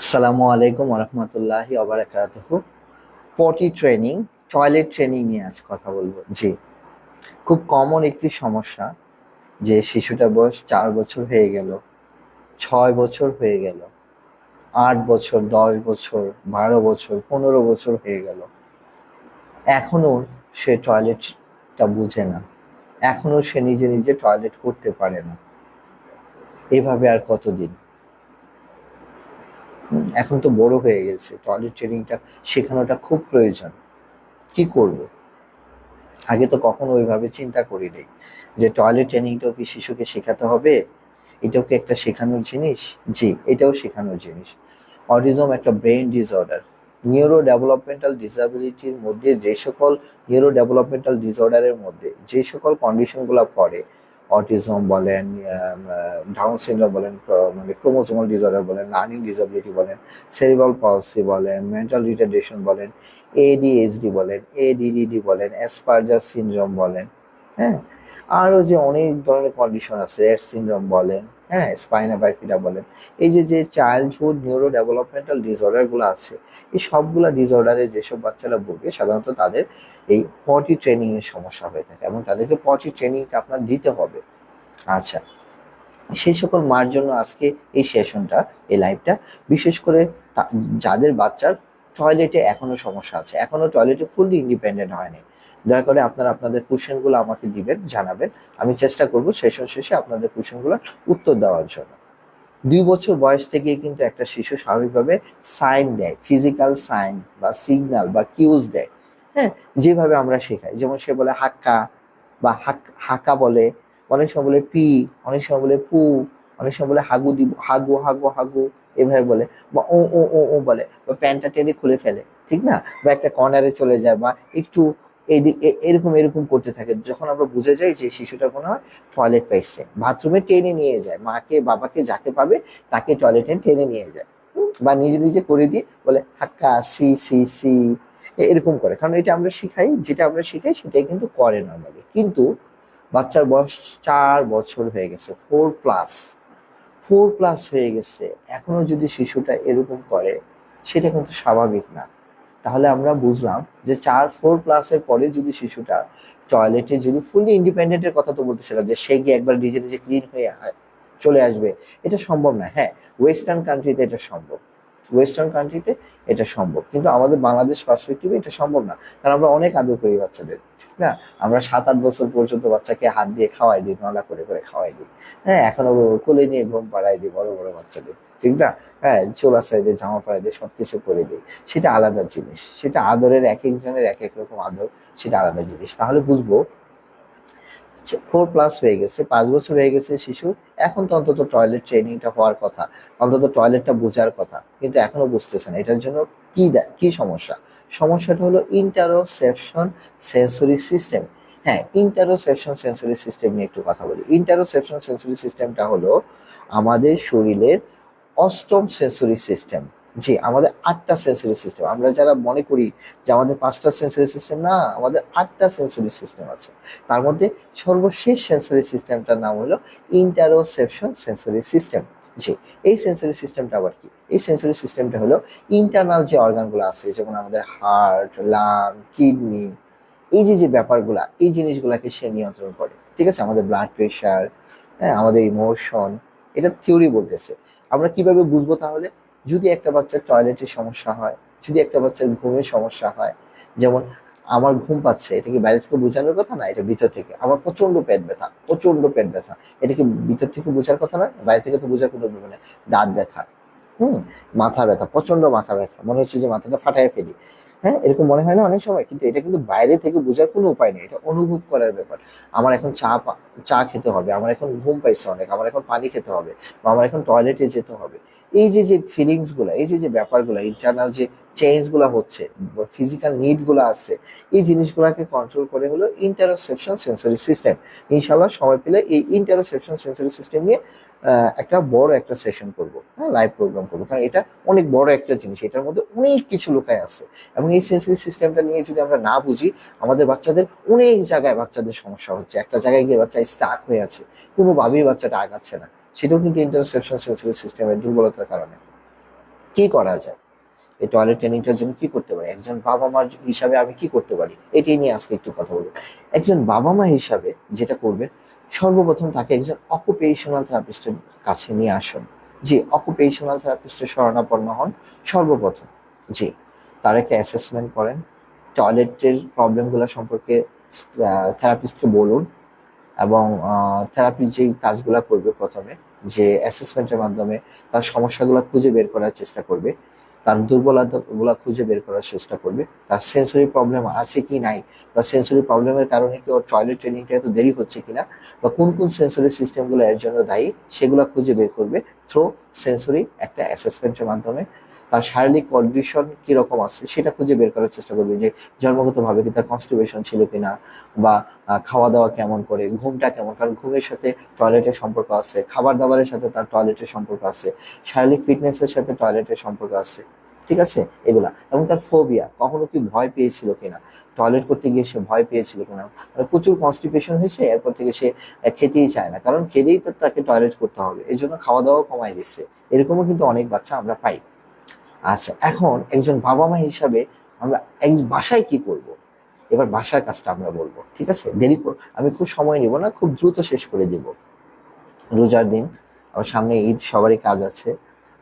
আসসালামু আলাইকুম রহমতুল্লাহি পটি ট্রেনিং, টয়লেট ট্রেনিং নিয়ে আজ কথা বলব। জি, খুব কমন একটি সমস্যা যে শিশুটার বয়স চার বছর হয়ে গেল, ছয় বছর হয়ে গেল, আট বছর, দশ বছর, বারো বছর, পনেরো বছর হয়ে গেল। এখনও সে টয়লেটটা বুঝে না। এখনও সে নিজে নিজে টয়লেট করতে পারে না। এভাবে আর কতদিন? এখন তো বড় হয়ে গেছে টয়লেট ট্রেনিংটা শেখানোটা খুব প্রয়োজন। কি করব? আগে তো কখনো ওইভাবে চিন্তা করি নাই যে টয়লেট ট্রেনিংটাও কি শিশুকে শেখাতে হবে? এটাও কি একটা শেখানোর জিনিস? জি, এটাও শেখানোর জিনিস। অটিজম একটা ব্রেন ডিসঅর্ডার নিউরো ডেভেলপমেন্টাল ডিসাবিলিটির মধ্যে যে সকল নিউরো ডেভেলপমেন্টাল ডিসঅর্ডারের মধ্যে যে সকল কন্ডিশনগুলো পড়ে অটিজম বলেন ডাউন সিনড্রোম বলেন মানে ক্রোমোজোমাল ডিসঅর্ডার বলেন লার্নিং ডিসএবিলিটি বলেন সেরিবাল পলসি বলেন মেন্টাল রিটার্ডেশন বলেন এডিএইচডি বলেন এডিডিডি বলেন অ্যাসপারজার সিনড্রোম বলেন হ্যাঁ? আরও যে অনেক ধরনের কন্ডিশন আছে রেড সিনড্রোম বলেন হ্যাঁ স্পাইনা বাইফিডা বলেন। এই যে যে চাইল্ডহুড নিউরো ডেভেলপমেন্টাল ডিসঅর্ডারগুলো আছে, এই সবগুলা ডিসঅর্ডারে যেসব বাচ্চারা ভোগে, সাধারণত তাদের এই পটি ট্রেনিং এর সমস্যা হয়ে থাকে এবং তাদেরকে পটি ট্রেনিংটা আপনার দিতে হবে। আচ্ছা সেই সকল মার জন্য আজকে এই সেশনটা এই লাইভটা বিশেষ করে যাদের বাচ্চার টয়লেটে এখনও সমস্যা আছে, এখনও টয়লেটে ফুললি ইন্ডিপেন্ডেন্ট হয়নি দয়া করে আপনারা আপনাদের কোশ্চেনগুলো আমাকে দিবেন, জানাবেন। আমি চেষ্টা করব সেশন শেষে আপনাদের কোশ্চেনগুলোর উত্তর দেওয়ার জন্য। দুই বছর বয়স থেকে কিন্তু একটা শিশু স্বাভাবিকভাবে সাইন দেয় ফিজিক্যাল সাইন বা সিগন্যাল বা কিউজ দেয়। হ্যাঁ যেভাবে আমরা শেখাই। যেমন সে বলে হাক্কা বা হাকা বলে, অনেক সময় বলে পি, অনেক সময় বলে পু, অনেক সময় বলে হাগু দিব, হাগু হাগু হাগু, এভাবে বলে বা ও ও ও ও বলে বা প্যান্টটা টেনে খুলে ফেলে, ঠিক না? বা একটা কর্নারে চলে যায় বা একটু এদিক এ- এরকম এরকম করতে থাকে। যখন আমরা বুঝে যাই যে শিশুটার মনে হয় টয়লেট পাইছে বাথরুমে টেনে নিয়ে যায়। মাকে, বাবাকে যাকে পাবে তাকে টয়লেটে টেনে নিয়ে যায়? বা নিজে নিজে করে দিয়ে বলে, হাক্কা, সি সি সি। এরকম করে। কারণ এটা আমরা শিখাই, যেটা আমরা শিখাই সেটাই কিন্তু করে নর্মালি কিন্তু বাচ্চার বয়স চার বছর হয়ে গেছে ফোর প্লাস ফোর প্লাস হয়ে গেছে। এখনও যদি শিশুটা এরকম করে, সেটা কিন্তু স্বাভাবিক না। তাহলে আমরা বুঝলাম যে চার ফোর প্লাসের পরে যদি শিশুটা টয়লেটে যদি ফুললি ইন্ডিপেন্ডেন্টের কথা তো বলতেছিল যে সে গিয়ে একবার নিজে নিজে ক্লিন হয়ে চলে আসবে, এটা সম্ভব না। হ্যাঁ ওয়েস্টার্ন কান্ট্রিতে এটা সম্ভব। ওয়েস্টার্ন কান্ট্রিতে এটা সম্ভব। কিন্তু আমাদের বাংলাদেশ পার্সপেক্টিভে এটা সম্ভব না। কারণ আমরা অনেক আদর করি বাচ্চাদের, ঠিক না? আমরা সাত আট বছর পর্যন্ত বাচ্চাকে হাত দিয়ে খাওয়াই দিই, নলা করে করে খাওয়াই দিই। হ্যাঁ এখনও কোলে নিয়ে ঘুম পাড়াই দিই বড় বড় বাচ্চাদের, ঠিক না? হ্যাঁ চোলা সাইডে জামা পাড়াই দিয়ে সবকিছু করে দিই। সেটা আলাদা জিনিস। সেটা আদরের এক একজনের এক এক রকম আদর, সেটা আলাদা জিনিস। তাহলে বুঝব ফোর প্লাস হয়ে গেছে, পাঁচ বছর হয়ে গেছে শিশু। এখন তো অন্তত টয়লেট ট্রেনিংটা হওয়ার কথা, অন্তত টয়লেটটা বোঝার কথা, কিন্তু এখনও বুঝতেছে না। এটার জন্য কি দেয় কি সমস্যা? সমস্যাটা হলো ইন্টারোসেপশন সেন্সরি সিস্টেম হ্যাঁ ইন্টারোসেপশন সেন্সরি সিস্টেম নিয়ে একটু কথা বলি। ইন্টারোসেপশন সেন্সরি সিস্টেমটা হলো আমাদের শরীরের অষ্টম সেন্সরি সিস্টেম জি, আমাদের আটটা সেন্সরি সিস্টেম আমরা যারা মনে করি যে আমাদের পাঁচটা সেন্সরি সিস্টেম না, আমাদের আটটা সেন্সরি সিস্টেম আছে। তার মধ্যে সর্বশেষ সেন্সরি সিস্টেমটার নাম হলো ইন্টারোসেপশন সেন্সরি সিস্টেম জি, এই সেন্সরি সিস্টেমটা আবার কি? এই সেন্সরি সিস্টেমটা হলো ইন্টারনাল যে অর্গানগুলো আছে, যেমন আমাদের হার্ট লাং কিডনি এই যে যে ব্যাপারগুলা, এই জিনিসগুলাকে সে নিয়ন্ত্রণ করে। ঠিক আছে? আমাদের ব্লাড প্রেশার হ্যাঁ আমাদের ইমোশন এটা থিওরি বলতেছে। আমরা কীভাবে বুঝব তাহলে? যদি একটা বাচ্চার টয়লেটের সমস্যা হয়, যদি একটা বাচ্চার ঘুমের সমস্যা হয়, যেমন আমার ঘুম পাচ্ছে, এটা কি বাইরে থেকে বোঝানোর কথা না? এটা ভিতর থেকে। আমার প্রচণ্ড পেট ব্যথা প্রচণ্ড পেট ব্যথা। এটা কি ভিতর থেকে বোঝার কথা না? বাইরে থেকে তো বোঝার কোনো ব্যাপার নেই দাঁত ব্যথা। হুম, মাথা ব্যথা প্রচণ্ড মাথা ব্যথা। মনে হচ্ছে যে মাথাটা ফাটায় ফেলি। হ্যাঁ এরকম মনে হয় না অনেক সময়? কিন্তু এটা কিন্তু বাইরে থেকে বোঝার কোনো উপায় নেই। এটা অনুভব করার ব্যাপার। আমার এখন চা চা খেতে হবে, আমার এখন ঘুম পাইছে অনেক, আমার এখন পানি খেতে হবে, বা আমার এখন টয়লেটে যেতে হবে। এই যে যে ফিলিংসগুলা, এই যে যে ব্যাপারগুলো ইন্টারনাল যে চেঞ্জগুলা হচ্ছে ফিজিক্যাল নিডগুলো আছে, এই জিনিসগুলোকে কন্ট্রোল করে হলো ইন্টারোসেপশন সেন্সরি সিস্টেম ইনশাল্লাহ সময় পেলে এই ইন্টারোসেপশন সেন্সরি সিস্টেম নিয়ে একটা বড় একটা সেশন করব হ্যাঁ লাইভ প্রোগ্রাম করব। কারণ এটা অনেক বড় একটা জিনিস, এটার মধ্যে অনেক কিছু লুকায় আছে। এবং এই সেন্সরি সিস্টেমটা নিয়ে যদি আমরা না বুঝি, আমাদের বাচ্চাদের অনেক জায়গায় বাচ্চাদের সমস্যা হচ্ছে। একটা জায়গায় গিয়ে বাচ্চা স্টাক হয়ে আছে, কোনোভাবেই বাচ্চাটা আগাচ্ছে না। সেটাও কিন্তু ইন্টারসেপশন সেন্সরি সিস্টেমের দুর্বলতার কারণে। কি করা যায়? এই টয়লেট ট্রেনিংটার জন্য কি করতে পারি? একজন বাবা মা হিসাবে আমি কি করতে পারি? এটাই নিয়ে আজকে একটু কথা বলব। একজন বাবা মা হিসাবে যেটা করবেন, সর্বপ্রথম তাকে একজন অকুপেশনাল থেরাপিস্টের কাছে নিয়ে আসুন। যে অকুপেশনাল থেরাপিস্টের শরণাপন্ন হন, সর্বপ্রথম। জি, তার একটা অ্যাসেসমেন্ট করেন। টয়লেটের প্রবলেমগুলো সম্পর্কে থেরাপিস্টকে বলুন। এবং থেরাপির যেই কাজগুলো করবে প্রথমে, যে অ্যাসেসমেন্টের মাধ্যমে তার সমস্যাগুলো খুঁজে বের করার চেষ্টা করবে, তার দুর্বলতাগুলো খুঁজে বের করার চেষ্টা করবে, তার সেন্সরি প্রবলেম আছে কি নাই, বা সেন্সরি প্রবলেমের কারণে কি ওর টয়লেট ট্রেনিংটা এত দেরি হচ্ছে কিনা, বা কোন কোন সেন্সরি সিস্টেমগুলো এর জন্য দায়ী, সেগুলো খুঁজে বের করবে থ্রো সেন্সরি একটা অ্যাসেসমেন্টের মাধ্যমে তার শারীরিক কন্ডিশন কীরকম আছে সেটা খুঁজে বের করার চেষ্টা করবে যে জন্মগতভাবে কি তার কনস্টিপেশন ছিল কিনা বা খাওয়া দাওয়া কেমন করে, ঘুমটা কেমন? কারণ ঘুমের সাথে টয়লেটের সম্পর্ক আছে খাবার দাবারের সাথে তার টয়লেটের সম্পর্ক আছে, শারীরিক ফিটনেসের সাথে টয়লেটের সম্পর্ক আছে, ঠিক আছে? এগুলা। এবং তার ফোবিয়া কখনো কি ভয় পেয়েছিল কিনা? টয়লেট করতে গিয়ে সে ভয় পেয়েছিল কিনা? মানে প্রচুর কনস্টিপেশন হয়েছে, এরপর থেকে সে খেতেই চায় না। কারণ খেলেই তো তাকে টয়লেট করতে হবে এই জন্য খাওয়া দাওয়া কমাই দিচ্ছে। এরকমও কিন্তু অনেক বাচ্চা আমরা পাই। আচ্ছা এখন একজন বাবা মা হিসাবে আমরা এক বাসায় কি করব? এবার বাসার কাজটা আমরা বলব, ঠিক আছে? দেরি আমি খুব সময় নিব না, খুব দ্রুত শেষ করে দিব। রোজার দিন, আমার সামনে ঈদ, সবারই কাজ আছে।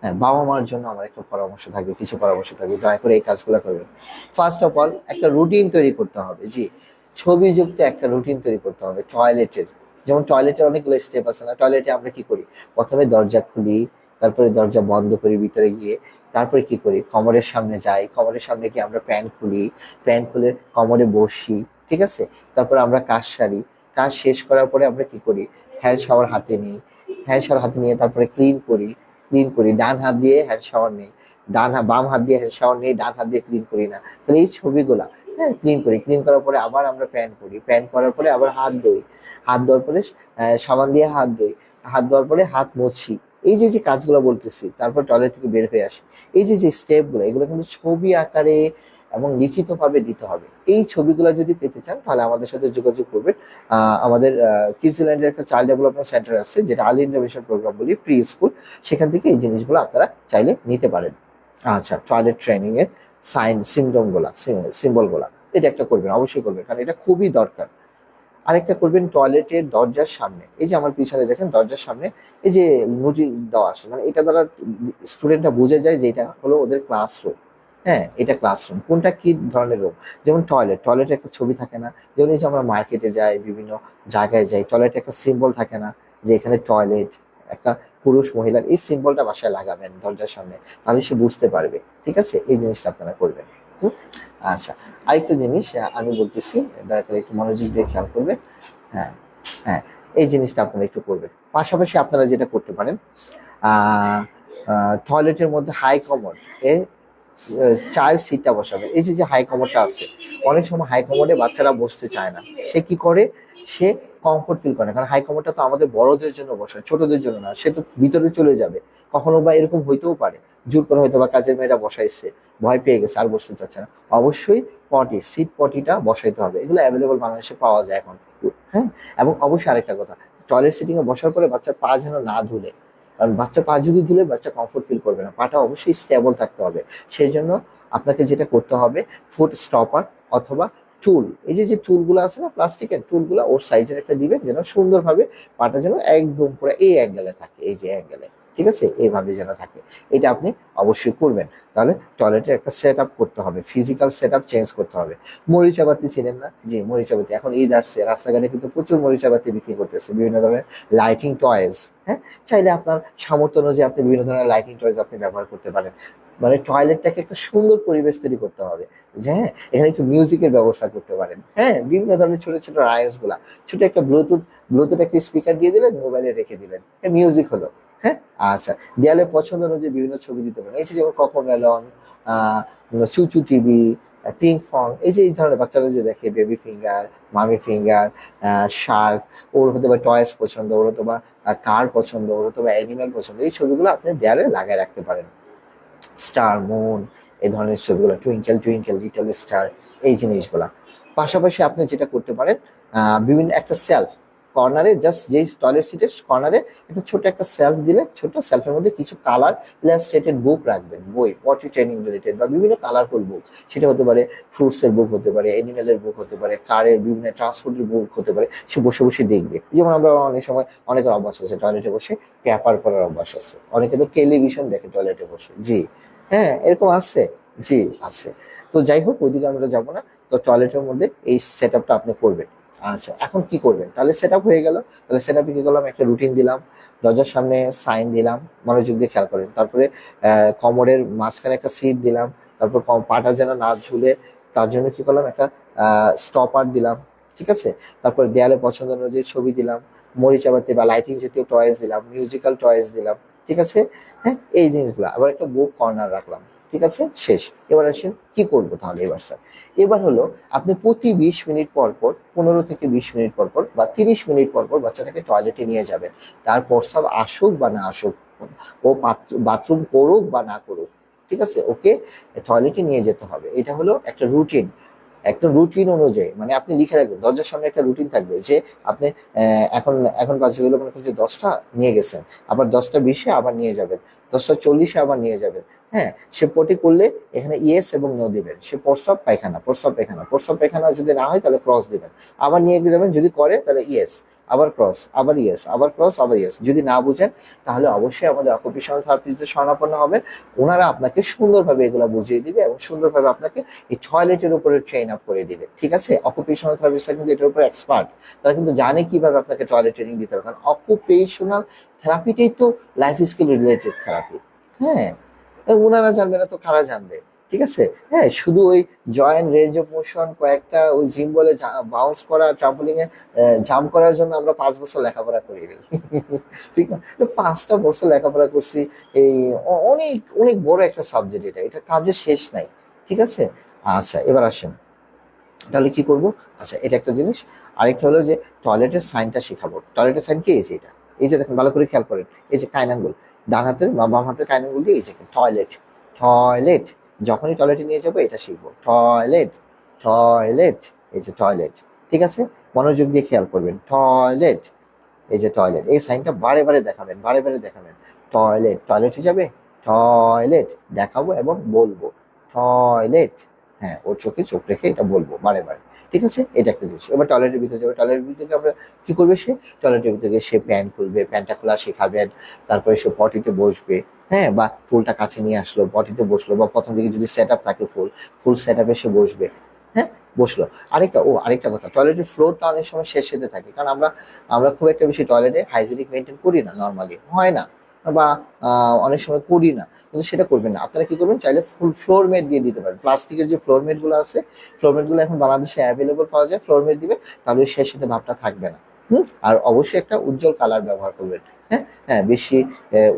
হ্যাঁ বাবা মার জন্য আমার একটা পরামর্শ থাকবে, কিছু পরামর্শ থাকবে, দয়া করে এই কাজগুলো করবেন। ফার্স্ট অফ অল একটা রুটিন তৈরি করতে হবে, জি। ছবিযুক্ত একটা রুটিন তৈরি করতে হবে টয়লেটের যেমন টয়লেটের অনেকগুলো স্টেপ আছে না টয়লেটে আমরা কি করি? প্রথমে দরজা খুলি তারপরে দরজা বন্ধ করি, ভিতরে গিয়ে। তারপরে কি করি? কমরের সামনে যাই। কমরের সামনে গিয়ে আমরা প্যান খুলি। প্যান খুলে কমরে বসি, ঠিক আছে? তারপরে আমরা কাজ সারি। কাজ শেষ করার পরে আমরা কি করি? হ্যান্ড শাওয়ার হাতে নিই। হ্যান্ড শাওয়ার হাতে নিয়ে তারপরে ক্লিন করি। ক্লিন করি। ডান হাত দিয়ে হ্যান্ড শাওয়ার নেই। ডান হাত, বাম হাত দিয়ে হ্যান্ড শাওয়ার নেই, ডান হাত দিয়ে ক্লিন করি না। তাহলে এই ছবিগুলা হ্যাঁ ক্লিন করি। ক্লিন করার পরে আবার আমরা প্যান করি। প্যান করার পরে আবার হাত ধুই। হাত ধোয়ার পরে সাবান দিয়ে হাত ধুই। হাত ধোয়ার পরে হাত মুছি। এই যে যে কাজগুলো বলতেছি, তারপর টয়লেট থেকে বের হয়ে আসি, এই যে যে স্টেপগুলো, এগুলো কিন্তু ছবি আকারে এবং লিখিতভাবে দিতে হবে। এই ছবিগুলো যদি পেতে চান, তাহলে আমাদের সাথে যোগাযোগ করবেন। আমাদের কিউজিল্যান্ডের একটা চাইল্ড ডেভেলপমেন্ট সেন্টার আছে, যেটা আল ইন্টারভেনশন প্রোগ্রাম বলি প্রি স্কুল সেখান থেকে এই জিনিসগুলো আপনারা চাইলে নিতে পারেন। আচ্ছা টয়লেট ট্রেনিং এর সাইন সিমটমগুলা সিম্বলগুলা এটা একটা করবেন, অবশ্যই করবেন, কারণ এটা খুবই দরকার। আরেকটা করবেন টয়লেটের দরজার সামনে। এই যে আমার পিছনে দেখেন, দরজার সামনে এই যে নোটিশ দেওয়া আছে মানে এটা দ্বারা স্টুডেন্টরা বুঝে যায় যে এটা হলো ওদের ক্লাসরুম হ্যাঁ এটা ক্লাসরুম কোনটা কি ধরনের রুম যেমন টয়লেট টয়লেটে একটা ছবি থাকে না। যেমন এই যে আমরা মার্কেটে যাই, বিভিন্ন জায়গায় যাই টয়লেটে একটা সিম্বল থাকে না যে এখানে টয়লেট একটা পুরুষ, মহিলার, এই সিম্বলটা বাসায় লাগাবেন দরজার সামনে, তাহলে সে বুঝতে পারবে। ঠিক আছে? এই জিনিসটা আপনারা করবেন? আচ্ছা আরেকটা জিনিস আমি বলতেছি, দয়া করে একটু মনোযোগ দিয়ে খেয়াল করবেন। হ্যাঁ হ্যাঁ এই জিনিসটা আপনারা একটু করবেন। পাশাপাশি আপনারা যেটা করতে পারেন টয়লেটের মধ্যে হাই কমোড এ চাইল্ড সিটটা বসাবেন। এই যে যে হাই কমোডটা আছে, অনেক সময় হাই কমোডে বাচ্চারা বসতে চায় না। সে কি করে? সে কমফোর্ট ফিল করে কারণ হাই তো আমাদের বড়দের জন্য বসায় ছোটদের জন্য না। সে তো ভিতরে চলে যাবে। কখনো বা এরকম হইতেও পারে। জোর করে হয়তো বা কাজের মেয়েরা বসাইছে, ভয় পেয়ে গেছে, আর বসতে চাচ্ছে না। অবশ্যই পটি সিট পটিটা বসাইতে হবে। এগুলো অ্যাভেলেবল বাংলাদেশে পাওয়া যায় এখন। হ্যাঁ? এবং অবশ্যই আরেকটা কথা টয়লেট সিটিং এ বসার পরে বাচ্চার পা যেন না ধুলে। কারণ বাচ্চা পা যদি ধুলে বাচ্চা কমফোর্ট ফিল করবে না। পাটা অবশ্যই স্টেবল থাকতে হবে। সেই জন্য আপনাকে যেটা করতে হবে ফুট স্টপার অথবা টুল এই যে যে টুলগুলো আছে না, প্লাস্টিকের টুলগুলো ওর সাইজের একটা দিবে, যেন সুন্দরভাবে পাটা যেন একদম পুরো এই অ্যাঙ্গেলে থাকে, এই যে অ্যাঙ্গেলে ঠিক আছে? এইভাবে যেন থাকে। এটা আপনি অবশ্যই করবেন। তাহলে টয়লেটের একটা সেট করতে হবে ফিজিক্যাল সেট চেঞ্জ করতে হবে। মরিচাবাতি ছিলেন না? জি, মরিচাবাতি। এখন ঈদ আসছে, রাস্তাঘাটে কিন্তু প্রচুর মরিচাবাতি বিক্রি করতেছে, বিভিন্ন ধরনের লাইটিং টয়েস হ্যাঁ? চাইলে আপনার সামর্থ্য অনুযায়ী আপনি বিভিন্ন ধরনের লাইটিং টয়েস আপনি ব্যবহার করতে পারেন। মানে টয়লেটটাকে একটা সুন্দর পরিবেশ তৈরি করতে হবে। যে হ্যাঁ এখানে একটু মিউজিকের ব্যবস্থা করতে পারেন। হ্যাঁ বিভিন্ন ধরনের ছোট ছোট রায়সগুলা। ছোট একটা ব্লুটুথ ব্লুটুথ একটা স্পিকার দিয়ে দিলেন মোবাইলে রেখে দিলেন। মিউজিক হলো। হ্যাঁ? আচ্ছা দেয়ালে পছন্দ অনুযায়ী বিভিন্ন ছবি দিতে পারেন। এই যে যেমন কোকোমেলন চুচু টিভি পিঙ্ক ফং এই যে এই ধরনের বাচ্চারা যে দেখে baby finger mommy finger shark ওর হতে বা টয়েস পছন্দ, ওর হতে কার পছন্দ, ওর হতে বা অ্যানিমেল পছন্দ, এই ছবিগুলো আপনি দেয়ালে লাগায় রাখতে পারেন। স্টার মুন এই ধরনের ছবিগুলো টুইঙ্কেল টুইঙ্কেল লিটল স্টার এই জিনিসগুলা। পাশাপাশি আপনি যেটা করতে পারেন বিভিন্ন একটা সেলফ কর্নারে জাস্ট যেই টয়লেট সিটের কর্নারে একটা ছোট একটা সেলফ দিলে ছোট সেলফের মধ্যে কিছু কালার ইলাস্ট্রেটেড বুক রাখবেন, বই পটি ট্রেনিং রিলেটেড বা বিভিন্ন কালারফুল বুক সেটা হতে পারে ফ্রুটসের বুক হতে পারে অ্যানিমেলের বুক হতে পারে কারের বিভিন্ন ট্রান্সপোর্টের বুক হতে পারে, সে বসে বসে দেখবে। যেমন আমরা অনেক সময় অনেকের অভ্যাস আছে টয়লেটে বসে পেপার পড়ার অভ্যাস আছে। অনেকে তো টেলিভিশন দেখে টয়লেটে বসে। জি হ্যাঁ এরকম আছে। জি, আছে। তো যাই হোক, ওইদিকে আমরা যাব না। তো টয়লেটের মধ্যে এই সেট আপটা আপনি করবেন। আচ্ছা এখন কি করবেন? তাহলে সেট হয়ে গেল। তাহলে সেট আপে কি করলাম? একটা রুটিন দিলাম, দরজার সামনে সাইন দিলাম, মনোযোগ দিয়ে খেয়াল করেন। তারপরে কমরের মাঝখানে একটা সিট দিলাম, তারপর পাটা যেন না ঝুলে, তার জন্য কি করলাম? একটা স্টপার দিলাম, ঠিক আছে? তারপর দেয়ালে পছন্দ অনুযায়ী ছবি দিলাম মরিচাবাতি বা লাইটিং জাতীয় টয়েস দিলাম মিউজিক্যাল টয়েস দিলাম, ঠিক আছে? হ্যাঁ এই জিনিসগুলো। আবার একটা বুক কর্নার রাখলাম। ঠিক আছে? শেষ। এবার আসেন কি করব তাহলে এবার, স্যার? এবার হলো আপনি প্রতি বিশ মিনিট পর পর, পনেরো থেকে বিশ মিনিট পর পর বা তিরিশ মিনিট পর পর বাচ্চাটাকে টয়লেটে নিয়ে যাবেন। তার প্রস্রাব আসুক বা না আসুক, ও বাথরুম করুক বা না করুক, ঠিক আছে? ওকে টয়লেটে নিয়ে যেতে হবে। এটা হলো একটা রুটিন একটা রুটিন অনুযায়ী মানে আপনি লিখে রাখবেন, দরজার সামনে একটা রুটিন থাকবে যে আপনি এখন এখন বাজে হলো মনে করছে দশটা নিয়ে গেছেন, আবার দশটা বিশে আবার নিয়ে যাবেন, দশটা চল্লিশে আবার নিয়ে যাবেন। হ্যাঁ সে পটি করলে এখানে ইয়েস এবং নো দিবেন। সে প্রস্রাব পায়খানা প্রস্রাব পায়খানা। প্রস্রাব পায়খানা যদি না হয় তাহলে ক্রস দিবেন। আবার নিয়ে যাবেন? যদি করে তাহলে ইয়েস আবার ক্রস আবার ইয়েস আবার ক্রস আবার ইয়েস যদি না বুঝেন, তাহলে অবশ্যই আমাদের অকুপেশনাল থেরাপিস্টদের শরণাপন্ন হবেন। ওনারা আপনাকে সুন্দরভাবে এগুলো বুঝিয়ে দিবে এবং সুন্দরভাবে আপনাকে এই টয়লেটের উপরে ট্রেন আপ করে দিবে। ঠিক আছে? অকুপেশনাল থেরাপিস্টরা কিন্তু এটার উপরে এক্সপার্ট তারা কিন্তু জানে কীভাবে আপনাকে টয়লেট ট্রেনিং দিতে হবে। কারণ অকুপেশনাল থেরাপিটাই তো লাইফ স্কিল রিলেটেড থেরাপি হ্যাঁ? ওনারা জানবে না তো কারা জানবে? ঠিক আছে? হ্যাঁ শুধু ওই জয়েন্ট রেঞ্জ অফ মোশন, কয়েকটা ওই জিম বলে বাউন্স করা ট্রাম্পলিং এ জাম্প করার জন্য আমরা পাঁচ বছর লেখাপড়া করি। ঠিক না? পাঁচটা বছর লেখাপড়া করছি, এই অনেক অনেক বড় একটা সাবজেক্ট এটা। এটা কাজের শেষ নাই। ঠিক আছে? আচ্ছা এবার আসেন। তাহলে কি করব? আচ্ছা এটা একটা জিনিস। আরেকটা হলো যে টয়লেটের সাইনটা শেখাবো। টয়লেটের সাইন কি? এই যে এটা। এই যে দেখেন, ভালো করে খেয়াল করেন। এই যে কাইন আঙ্গুল। ডান হাতের বা বাম হাতের কাইন আঙ্গুল দিয়ে এই যে টয়লেট টয়লেট যখনই টয়লেটে নিয়ে যাব এটা শিখব। টয়লেট টয়লেট এই যে টয়লেট ঠিক আছে? মনোযোগ দিয়ে খেয়াল করবেন। টয়লেট এই যে টয়লেট এই সাইনটা বারে বারে দেখাবেন, বারে বারে দেখাবেন। টয়লেট টয়লেটে যাবে? টয়লেট দেখাবো এবং বলব। টয়লেট হ্যাঁ ওর চোখে চোখ রেখে এটা বলব বারে বারে। ঠিক আছে? এটা একটা জিনিস। এবার টয়লেটের ভিতরে যাবে। টয়লেটের ভিতরে আমরা কি করবে সে? টয়লেটের ভিতরে সে প্যান্ট খুলবে প্যান্টটা খোলা শেখাবেন তারপরে সে পটিতে বসবে হ্যাঁ? বা ফুলটা কাছে নিয়ে আসলো পটিতে বসল, বা প্রথম দিকে যদি সেট আপ থাকে ফুল ফুল সেট আপে সে বসবে হ্যাঁ? বসল। আরেকটা, ও, আরেকটা কথা টয়লেটের ফ্লোরটা অনেক সময় শেষ হতে থাকে। কারণ আমরা আমরা খুব একটা বেশি টয়লেটে হাইজেনিক মেনটেন করি না নর্মালি হয় না। বা অনেক সময় করি না। কিন্তু সেটা করবেন না। আপনারা কি করবেন? চাইলে ফুল ফ্লোর মেট দিয়ে দিতে পারেন। প্লাস্টিকের যে ফ্লোর মেটগুলো আছে ফ্লোর মেটগুলো এখন বাংলাদেশে অ্যাভেলেবল পাওয়া যায়। ফ্লোর মেট দিবেন, তাহলে শেষ সাথে ভাবটা থাকবে না। হুম? আর অবশ্যই একটা উজ্জ্বল কালার ব্যবহার করবেন। হ্যাঁ? হ্যাঁ বেশি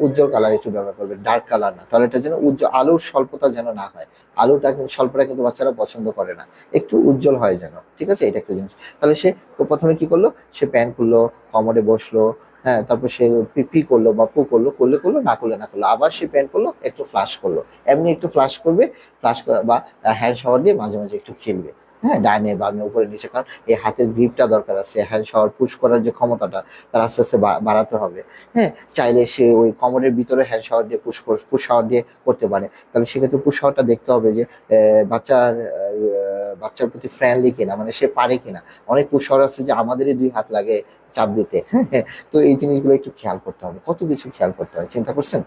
উজ্জ্বল কালার একটু ব্যবহার করবেন। ডার্ক কালার না। টয়লেটের যেন উজ্জ্বল, আলোর স্বল্পতা যেন না হয়। আলোটা স্বল্পটা কিন্তু বাচ্চারা পছন্দ করে না। একটু উজ্জ্বল হয় যেন। ঠিক আছে? এটা একটা জিনিস। তাহলে সে প্রথমে কি করল? সে প্যান খুললো কমরে বসল হ্যাঁ তারপর সে পিপি করল বা পু করল, করলে করল, না করলে না করল। আবার সে প্যান্ট করল, একটু ফ্লাশ করল। এমনি একটু ফ্লাশ করবে ফ্লাশ বা হ্যান্ড শাওয়ার দিয়ে মাঝে মাঝে একটু খেলবে। হ্যাঁ ডাইনে বামে উপরে নিচে, কারণ এই হাতের গ্রিপটা দরকার আছে। হ্যান্ড শাওয়ার পুশ করার যে ক্ষমতাটা, তার আস্তে আস্তে বাড়াতে হবে। হ্যাঁ চাইলে সে ওই কমরের ভিতরে হ্যান্ড শাওয়ার দিয়ে পুশ পুশ শাওয়ার দিয়ে করতে পারে। তাহলে সেক্ষেত্রে পুশ শাওয়ারটা দেখতে হবে যে বাচ্চার বাচ্চার প্রতি ফ্রেন্ডলি কিনা মানে সে পারে কিনা। অনেক পুশ শাওয়ার আছে যে আমাদেরই দুই হাত লাগে চাপ দিতে। হ্যাঁ তো এই জিনিসগুলো একটু খেয়াল করতে হবে। কত কিছু খেয়াল করতে হয়, চিন্তা করছেন?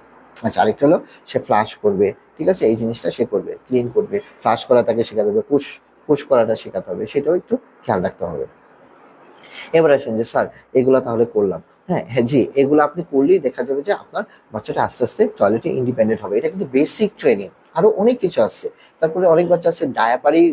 আচ্ছা আরেকটা হলো, সে ফ্লাশ করবে, ঠিক আছে? এই জিনিসটা সে করবে ক্লিন করবে। ফ্লাশ করা তাকে শেখাতে হবে পুশ পুশ করাটা শেখাতে হবে, সেটাও একটু খেয়াল রাখতে হবে। এবার আসেন যে, স্যার, এগুলো তাহলে করলাম। হ্যাঁ হ্যাঁ জি, এগুলো আপনি করলেই দেখা যাবে যে আপনার বাচ্চাটা আস্তে আস্তে টয়লেটে ইন্ডিপেন্ডেন্ট হবে। এটা কিন্তু বেসিক ট্রেনিং আরও অনেক কিছু আছে। তারপরে অনেক বাচ্চা আছে ডায়াপারেই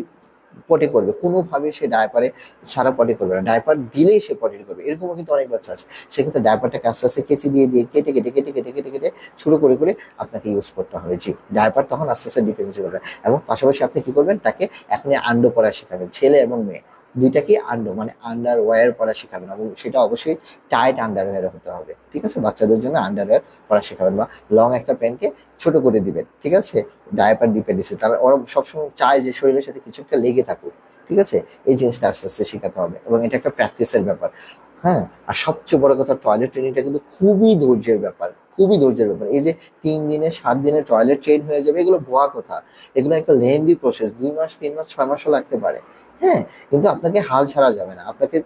পটে করবে। কোনোভাবে সে ডায়পারে সারা পটে করবে না। ডায়পার দিলেই সে পটে করবে। এরকমও কিন্তু অনেক বাচ্চা আছে। সেক্ষেত্রে ডায়পারটাকে আস্তে আস্তে কেচে দিয়ে দিয়ে কেটে কেটে কেটে কেটে কেটে কেটে শুরু করে করে আপনাকে ইউজ করতে হবে। জি ডায়পার তখন আস্তে আস্তে ডিপেন্ডেন্সি করবে এবং পাশাপাশি আপনি কি করবেন? তাকে এখনই আন্ডো পড়া শেখাবেন। ছেলে এবং মেয়ে। দুইটাকে আন্ডো মানে আন্ডার ওয়্যার পরা শেখাবেন এবং সেটা অবশ্যই টাইট আন্ডার ওয়্যার হতে হবে, ঠিক আছে? বাচ্চাদের জন্য আন্ডার ওয়্যার পরা শেখাবেন বা লং একটা প্যান্টকে ছোট করে দিবেন, ঠিক আছে? ডায়াপার ডিপেন্ডেন্সি তারা ওরা সবসময় চায় যে শরীরের সাথে কিছু একটা লেগে থাকুক, ঠিক আছে? এই জিনিসটা আস্তে আস্তে শেখাতে হবে এবং এটা একটা প্র্যাকটিসের ব্যাপার হ্যাঁ? আর সবচেয়ে বড় কথা টয়লেট ট্রেনিংটা কিন্তু খুবই ধৈর্যের ব্যাপার, খুবই ধৈর্যের ব্যাপার, এই যে তিন দিনে, সাত দিনে টয়লেট ট্রেন হয়ে যাবে, এগুলো ভুয়া কথা, এগুলো একটা লেন্দি প্রসেস দুই মাস, তিন মাস, ছয় মাসও লাগতে পারে হ্যাঁ কিন্তু আপনাকে হাল ছাড়া যাবে না। আপনাকে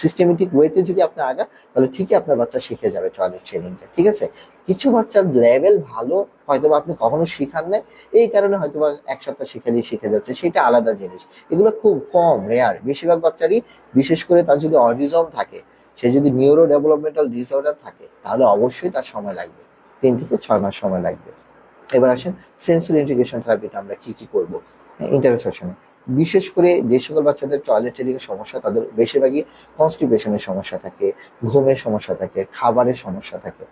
সিস্টেমেটিক ওয়েতে যদি আপনি আগান, তাহলে ঠিকই আপনার বাচ্চা শিখে যাবে টয়লেট ট্রেনিংটা ঠিক আছে? কিছু বাচ্চার লেভেল ভালো হয়তো আপনি কখনো শিখান নাই, এই কারণে হয়তো বা এক সপ্তাহ শিখালেই শিখে যাচ্ছে, সেটা আলাদা জিনিস। এগুলো খুব কম রেয়ার বেশিরভাগ বাচ্চারই, বিশেষ করে তার যদি অটিজম থাকে, সে যদি নিউরো ডেভেলপমেন্টাল ডিসঅর্ডার থাকে, তাহলে অবশ্যই তার সময় লাগবে, তিন থেকে ছয় মাস সময় লাগবে। এবার আসেন সেন্সরি ইন্টিগ্রেশন থেরাপিতে আমরা কি কি করব? ইন্টারসেপশনে বিশেষ করে যে সকল বাচ্চাদের টয়লেটের সমস্যা, তাদের বেশিরভাগই কনস্টিপেশনের সমস্যা থাকে, ঘুমের সমস্যা থাকে, খাবারের সমস্যা থাকে।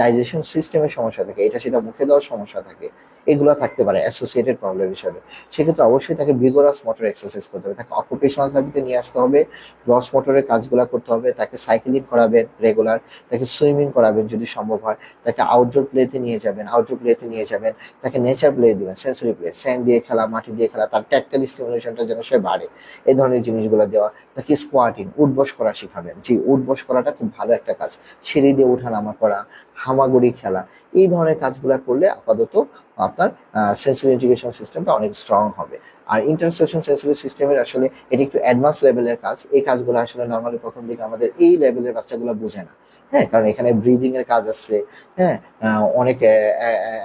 ডাইজেশন সিস্টেমের সমস্যা থাকে, এটা সেটা মুখে দেওয়ার সমস্যা থাকে, এগুলো থাকতে পারে অ্যাসোসিয়েটেড প্রবলেম হিসাবে। সেক্ষেত্রে অবশ্যই তাকে বিগোরাস মোটর এক্সারসাইজ করতে হবে, তাকে অকুপেশনাল থেরাপিতে নিয়ে আসতে হবে গ্রস মোটরের কাজগুলো করতে হবে, তাকে সাইকেলিং করাবেন রেগুলার তাকে সুইমিং করাবেন যদি সম্ভব হয়, তাকে আউটডোর প্লেতে নিয়ে যাবেন আউটডোর প্লেতে নিয়ে যাবেন, তাকে নেচার প্লে দিবেন সেন্সরি প্লে স্যান্ড দিয়ে খেলা, মাটি দিয়ে খেলা, তার ট্যাক্টাল স্টিমুলেশনটা যেন সে বাড়ে, এই ধরনের জিনিসগুলো দেওয়া, তাকে স্কোয়াটিং উঠবস করা শেখাবেন জি উঠবস করাটা খুব ভালো একটা কাজ, সিঁড়ি দিয়ে ওঠা নামা করা হামাগুড়ি খেলা। এই ধরনের কাজগুলো করলে আপাতত আপনার সেন্সরি ইন্টিগ্রেশন সিস্টেমটা অনেক স্ট্রং হবে। আর ইন্টারসেপশন সেন্সরি সিস্টেমের আসলে এটি একটু অ্যাডভান্স লেভেলের কাজ। এই কাজগুলো আসলে নর্মালি প্রথম দিকে আমাদের এই লেভেলের বাচ্চাগুলো বোঝে না। হ্যাঁ কারণ এখানে ব্রিদিং এর কাজ আছে হ্যাঁ অনেক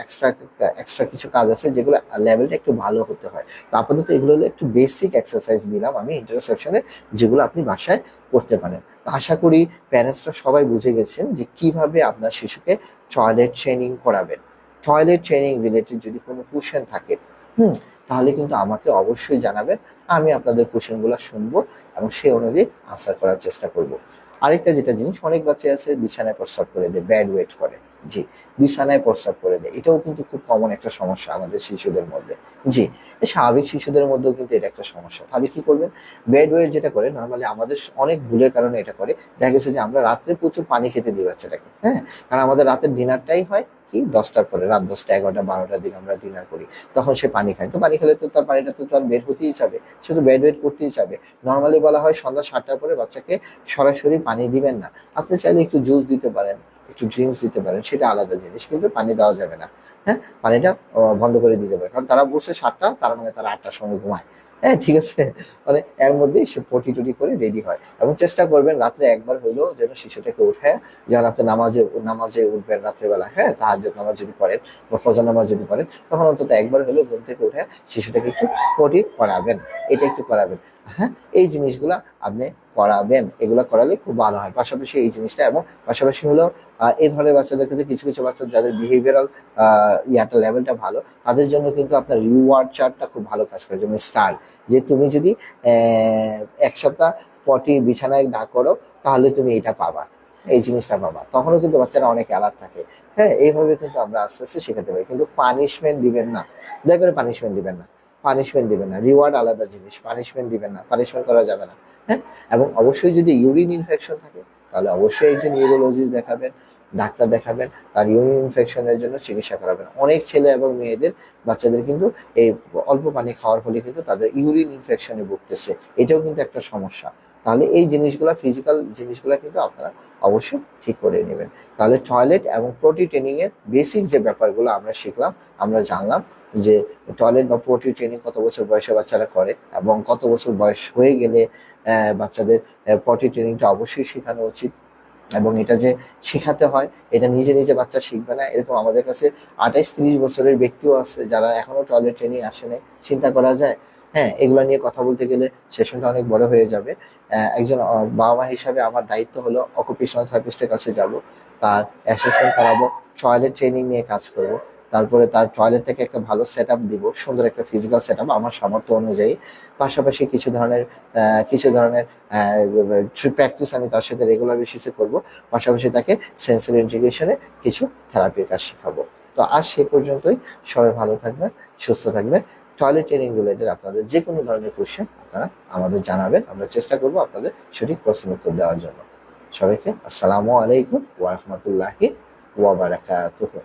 এক্সট্রা এক্সট্রা কিছু কাজ আছে যেগুলো লেভেলটা একটু ভালো হতে হয়। তো আপাতত এগুলো হলো একটু বেসিক এক্সারসাইজ দিলাম আমি ইন্টারসেপশনে যেগুলো আপনি বাসায় করতে পারেন। তো আশা করি প্যারেন্টসরা সবাই বুঝে গেছেন যে কীভাবে আপনার শিশুকে টয়লেট ট্রেনিং করাবেন। টয়লেট ট্রেনিং রিলেটেড যদি কোনো কোশ্চেন থাকে, হুম তাহলে কিন্তু আমাকে অবশ্যই জানাবেন, আমি আপনাদের কোশ্চেনগুলো শুনব এবং সেই অনুযায়ী আনসার করার চেষ্টা করব। আরেকটা যেটা জিনিস, অনেক বাচ্চা আছে বিছানায় প্রস্রাব করে দেয় ব্যাড ওয়েট করে। জি, বিছানায় প্রস্রাব করে দেয়। এটাও কিন্তু খুব কমন একটা সমস্যা আমাদের শিশুদের মধ্যে। জি স্বাভাবিক শিশুদের মধ্যেও কিন্তু এটা একটা সমস্যা। তাহলে কি করবেন? ব্যাড ওয়েট যেটা করে নর্মালি আমাদের অনেক ভুলের কারণে এটা করে। দেখা গেছে যে আমরা রাত্রে প্রচুর পানি খেতে দিই বাচ্চাটাকে হ্যাঁ? কারণ আমাদের রাতের ডিনারটাই হয় কি? দশটার পরে, রাত দশটা, এগারোটা, বারোটার দিকে আমরা ডিনার করি। তখন সে পানি খায়। তো পানি খেলে তো তার পানিটা তো তার বের হতেই যাবে তো বেড ওয়েট করতেই যাবে নর্মালি বলা হয় সন্ধ্যা সাতটার পরে বাচ্চাকে সরাসরি পানি দিবেন না। আপনি চাইলে একটু জুস দিতে পারেন, একটু ড্রিঙ্কস দিতে পারেন, সেটা আলাদা জিনিস, কিন্তু পানি দেওয়া যাবে না। হ্যাঁ? পানিটা বন্ধ করে দিতে হবে কারণ তারা বসে সাতটা, তার মানে তারা আটটার সময় ঘুমায়। হ্যাঁ ঠিক আছে। মানে এর মধ্যেই সে পটি টুটি করে রেডি হয়। এবং চেষ্টা করবেন রাত্রে একবার হইলেও যেন শিশুটাকে উঠে, যখন আপনি নামাজে নামাজে উঠবেন রাত্রেবেলা হ্যাঁ তাহাজ্জুদ নামাজ যদি পড়েন বা ফজর নামাজ যদি পড়েন, তখন অন্তত একবার হলেও ঘুম থেকে উঠে শিশুটাকে একটু পটি করাবেন। এটা একটু করাবেন। হ্যাঁ এই জিনিসগুলা আপনি করাবেন। এগুলো করালে খুব ভালো হয়। পাশাপাশি এই জিনিসটা এবং পাশাপাশি হলো এই ধরনের বাচ্চাদের ক্ষেত্রে কিছু কিছু বাচ্চা যাদের বিহেভিয়ারাল ইয়াটা লেভেলটা ভালো, তাদের জন্য কিন্তু আপনার রিওয়ার্ড চার্টটা খুব ভালো কাজ করে। যেমন স্টার যে তুমি যদি এক সপ্তাহ পটি বিছানায় না করো, তাহলে তুমি এটা পাবা। এই জিনিসটা পাবা। তখনও কিন্তু বাচ্চারা অনেক অ্যালার্ট থাকে। হ্যাঁ এইভাবে কিন্তু আমরা আস্তে আস্তে শেখাতে পারি। কিন্তু পানিশমেন্ট দিবেন না। দয়া করে পানিশমেন্ট দিবেন না। পানিশমেন্ট দিবেন না রিওয়ার্ড আলাদা জিনিস পানিশমেন্ট দিবেন না পানিশমেন্ট করা যাবে না হ্যাঁ? এবং অবশ্যই যদি ইউরিন ইনফেকশন থাকে, তাহলে অবশ্যই একজন ইউরোলজিস্ট দেখাবেন, ডাক্তার দেখাবেন, তার ইউরিন ইনফেকশনের জন্য চিকিৎসা করাবেন। অনেক ছেলে এবং মেয়েদের, বাচ্চাদের কিন্তু এই অল্প পানি খাওয়ার ফলে কিন্তু তাদের ইউরিন ইনফেকশনে ভুগতেছে। এটাও কিন্তু একটা সমস্যা। তাহলে এই জিনিসগুলো ফিজিক্যাল জিনিসগুলো কিন্তু আপনারা অবশ্যই ঠিক করে নেবেন। তাহলে টয়লেট এবং প্রোটি ট্রেনিং এর বেসিক যে ব্যাপারগুলো আমরা শিখলাম, আমরা জানলাম যে টয়লেট বা প্রোটি ট্রেনিং কত বছর বয়সে বাচ্চারা করে এবং কত বছর বয়স হয়ে গেলে বাচ্চাদের পটি ট্রেনিংটা অবশ্যই শেখানো উচিত। এবং এটা যে শেখাতে হয়, এটা নিজে নিজে বাচ্চা শিখবে না। এরকম আমাদের কাছে আঠাইশ তিরিশ বছরের ব্যক্তিও আছে যারা এখনও টয়লেট ট্রেনিং আসেনি চিন্তা করা যায় হ্যাঁ এগুলো নিয়ে কথা বলতে গেলে সেশনটা অনেক বড় হয়ে যাবে। একজন বাবা মা হিসাবে আমার দায়িত্ব হলো অকুপেশনাল থেরাপিস্টের কাছে যাব, তার অ্যাসেসমেন্ট করাবো টয়লেট ট্রেনিং নিয়ে কাজ করব। তারপরে তার টয়লেটটাকে একটা ভালো সেট আপ দিব, সুন্দর একটা ফিজিক্যাল সেট আমার সামর্থ্য অনুযায়ী। পাশাপাশি কিছু ধরনের কিছু ধরনের প্র্যাকটিস আমি তার সাথে রেগুলার বেসিসে করব। পাশাপাশি তাকে সেন্সরি ইন্টিগ্রেশনে কিছু থেরাপির কাজ শেখাবো। তো আজ সে পর্যন্তই। সবাই ভালো থাকবেন, সুস্থ থাকবেন। টয়লেট ট্রেনিং রিলেটেড আপনাদের যে কোনো ধরনের কোশ্চেন আপনারা আমাদের জানাবেন। আমরা চেষ্টা করব আপনাদের সঠিক প্রশ্ন উত্তর দেওয়ার জন্য। সবাইকে আসসালামু আলাইকুম ওয়া রাহমাতুল্লাহি ওয়া বারাকাতুহু।